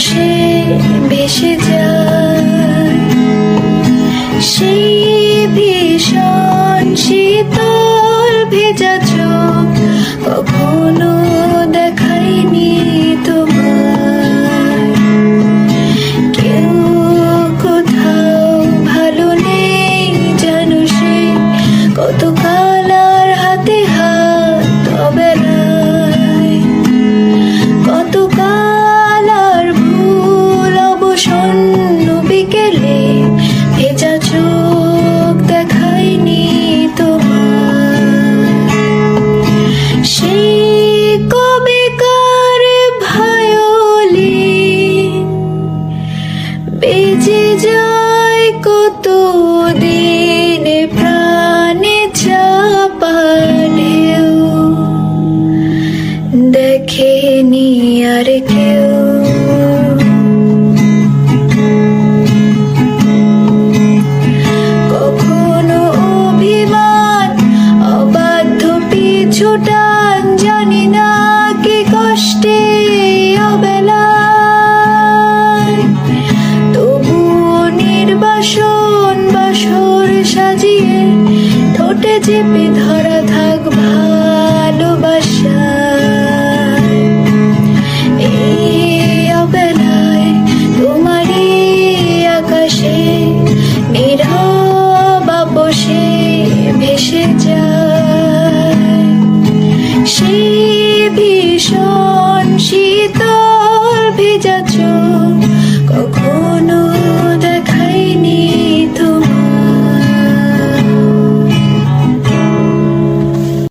সে ভেসে ভীষণ শীতল ভেজা চোখ কখনো যায় কত দিন আর কেউ। কখনো অভিমান অবাধ্য পিছুটা সাজিয়ে ঠোঁটে চেপে ধরা থাক ভালোবাসা ভেসে সে ভীষণ শীতল ভেজা চোখ